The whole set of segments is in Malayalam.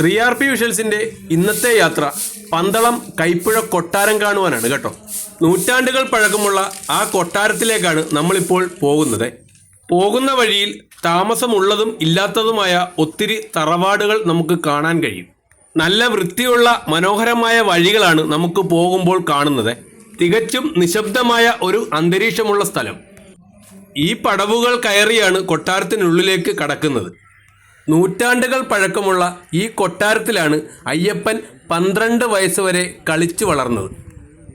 ത്രീ ആർ പി വിഷൽസിന്റെ ഇന്നത്തെ യാത്ര പന്തളം കൈപ്പുഴ കൊട്ടാരം കാണുവാനാണ് കേട്ടോ. നൂറ്റാണ്ടുകൾ പഴക്കമുള്ള ആ കൊട്ടാരത്തിലേക്കാണ് നമ്മളിപ്പോൾ പോകുന്നത്. പോകുന്ന വഴിയിൽ താമസമുള്ളതും ഇല്ലാത്തതുമായ ഒത്തിരി തറവാടുകൾ നമുക്ക് കാണാൻ കഴിയും. നല്ല വൃത്തിയുള്ള മനോഹരമായ വഴികളാണ് നമുക്ക് പോകുമ്പോൾ കാണുന്നത്. തികച്ചും നിശബ്ദമായ ഒരു അന്തരീക്ഷമുള്ള സ്ഥലം. ഈ പടവുകൾ കയറിയാണ് കൊട്ടാരത്തിനുള്ളിലേക്ക് കടക്കുന്നത്. നൂറ്റാണ്ടുകൾ പഴക്കമുള്ള ഈ കൊട്ടാരത്തിലാണ് അയ്യപ്പൻ പന്ത്രണ്ട് വയസ്സ് വരെ കളിച്ചു വളർന്നത്.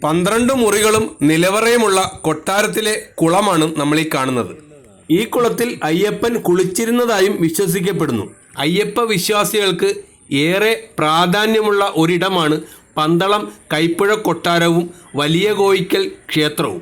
പന്ത്രണ്ട് മുറികളും നിലവറയുമുള്ള കൊട്ടാരത്തിലെ കുളമാണ് നമ്മൾ ഈ കാണുന്നത്. ഈ കുളത്തിൽ അയ്യപ്പൻ കുളിച്ചിരുന്നതായും വിശ്വസിക്കപ്പെടുന്നു. അയ്യപ്പ വിശ്വാസികൾക്ക് ഏറെ പ്രാധാന്യമുള്ള ഒരിടമാണ് പന്തളം കൈപ്പുഴ കൊട്ടാരവും വലിയ കോയിക്കൽ ക്ഷേത്രവും.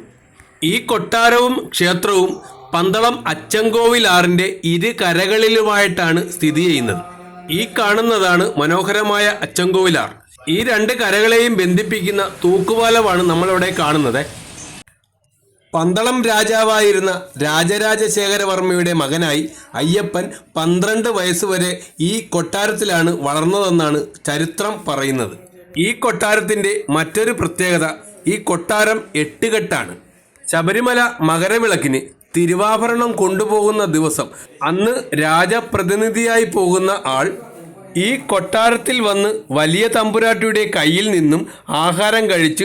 ഈ കൊട്ടാരവും ക്ഷേത്രവും പന്തളം അച്ചൻകോവിലാറിന്റെ ഇരു കരകളിലുമായിട്ടാണ് സ്ഥിതി ചെയ്യുന്നത്. ഈ കാണുന്നതാണ് മനോഹരമായ അച്ചങ്കോവിലാർ ഈ രണ്ട് കരകളെയും ബന്ധിപ്പിക്കുന്ന തൂക്കുപാലമാണ് നമ്മളിവിടെ കാണുന്നത്. പന്തളം രാജാവായിരുന്ന രാജരാജശേഖരവർമ്മയുടെ മകനായി അയ്യപ്പൻ പന്ത്രണ്ട് വയസ്സുവരെ ഈ കൊട്ടാരത്തിലാണ് വളർന്നതെന്നാണ് ചരിത്രം പറയുന്നത്. ഈ കൊട്ടാരത്തിന്റെ മറ്റൊരു പ്രത്യേകത ഈ കൊട്ടാരം എട്ടുകെട്ടാണ്. ശബരിമല മകരവിളക്കിന് തിരുവാഭരണം കൊണ്ടുപോകുന്ന ദിവസം അന്ന് രാജപ്രതിനിധിയായി പോകുന്ന ആൾ ഈ കൊട്ടാരത്തിൽ വന്ന് വലിയ തമ്പുരാട്ടിയുടെ കയ്യിൽ നിന്നും ആഹാരം കഴിച്ച്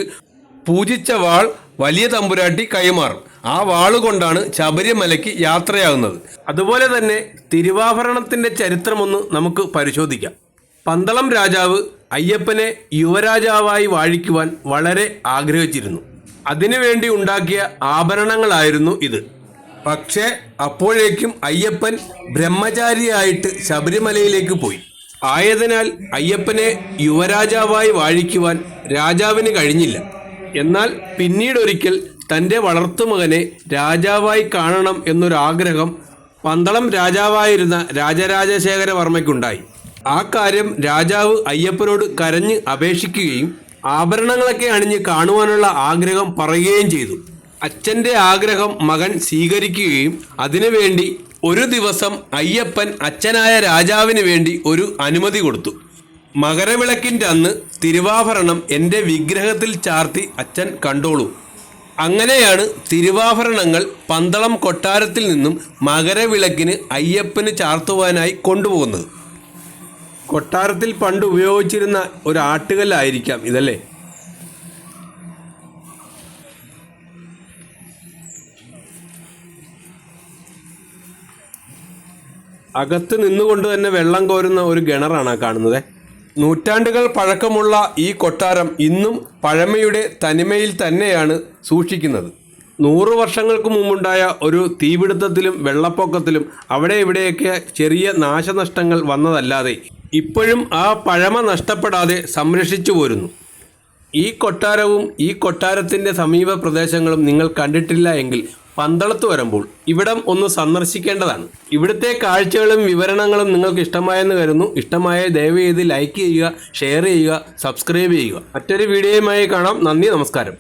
പൂജിച്ച വാൾ വലിയ തമ്പുരാട്ടി കൈമാറും. ആ വാളുകൊണ്ടാണ് ശബരിമലയ്ക്ക് യാത്രയാകുന്നത് അതുപോലെ തന്നെ തിരുവാഭരണത്തിന്റെ ചരിത്രമൊന്ന് നമുക്ക് പരിശോധിക്കാം. പന്തളം രാജാവ് അയ്യപ്പനെ യുവരാജാവായി വാഴിക്കുവാൻ വളരെ ആഗ്രഹിച്ചിരുന്നു. അതിനുവേണ്ടി ഉണ്ടാക്കിയ ആഭരണങ്ങളായിരുന്നു ഇത്. പക്ഷേ അപ്പോഴേക്കും അയ്യപ്പൻ ബ്രഹ്മചാരിയായിട്ട് ശബരിമലയിലേക്ക് പോയി. ആയതിനാൽ അയ്യപ്പനെ യുവരാജാവായി വാഴിക്കുവാൻ രാജാവിന് കഴിഞ്ഞില്ല. എന്നാൽ പിന്നീടൊരിക്കൽ തന്റെ വളർത്തുമകനെ രാജാവായി കാണണം എന്നൊരാഗ്രഹം പന്തളം രാജാവായിരുന്ന രാജരാജശേഖരവർമ്മയ്ക്കുണ്ടായി ആ കാര്യം രാജാവ് അയ്യപ്പനോട് കരഞ്ഞ് അപേക്ഷിക്കുകയും ആഭരണങ്ങളൊക്കെ അണിഞ്ഞ് കാണുവാനുള്ള ആഗ്രഹം പറയുകയും ചെയ്തു. അച്ഛന്റെ ആഗ്രഹം മകൻ സ്വീകരിക്കുകയും അതിനുവേണ്ടി ഒരു ദിവസം അയ്യപ്പൻ അച്ഛനായ രാജാവിന് വേണ്ടി ഒരു അനുമതി കൊടുത്തു. മകരവിളക്കിന്റെ അന്ന് തിരുവാഭരണം എന്റെ വിഗ്രഹത്തിൽ ചാർത്തി അച്ഛൻ കണ്ടോളൂ. അങ്ങനെയാണ് തിരുവാഭരണങ്ങൾ പന്തളം കൊട്ടാരത്തിൽ നിന്നും മകരവിളക്കിന് അയ്യപ്പന് ചാർത്തുവാനായി കൊണ്ടുപോകുന്നത്. കൊട്ടാരത്തിൽ പണ്ട് ഉപയോഗിച്ചിരുന്ന ഒരു ആട്ടുകല്ലായിരിക്കാം ഇതല്ലേ? അകത്ത് നിന്നുകൊണ്ട് തന്നെ വെള്ളം കോരുന്ന ഒരു കിണറാണ് കാണുന്നത്. നൂറ്റാണ്ടുകൾ പഴക്കമുള്ള ഈ കൊട്ടാരം ഇന്നും പഴമയുടെ തനിമയിൽ തന്നെയാണ് സൂക്ഷിക്കുന്നത്. നൂറു വർഷങ്ങൾക്ക് മുമ്പുണ്ടായ ഒരു തീപിടുത്തത്തിലും വെള്ളപ്പൊക്കത്തിലും അവിടെ ഇവിടെയൊക്കെ ചെറിയ നാശനഷ്ടങ്ങൾ വന്നതല്ലാതെ ഇപ്പോഴും ആ പഴമ നഷ്ടപ്പെടാതെ സംരക്ഷിച്ചു പോരുന്നു. ഈ കൊട്ടാരവും ഈ കൊട്ടാരത്തിന്റെ സമീപ പ്രദേശങ്ങളും നിങ്ങൾ കണ്ടിട്ടില്ല എങ്കിൽ പന്തളത്ത് വരുമ്പോൾ ഇവിടം ഒന്ന് സന്ദർശിക്കേണ്ടതാണ്. ഇവിടുത്തെ കാഴ്ചകളും വിവരണങ്ങളും നിങ്ങൾക്ക് ഇഷ്ടമായെന്ന് കരുതുന്നു. ഇഷ്ടമായ ദയവ് ചെയ്ത് ലൈക്ക് ചെയ്യുക ഷെയർ ചെയ്യുക സബ്സ്ക്രൈബ് ചെയ്യുക. മറ്റൊരു വീഡിയോയുമായി കാണാം. നന്ദി നമസ്കാരം.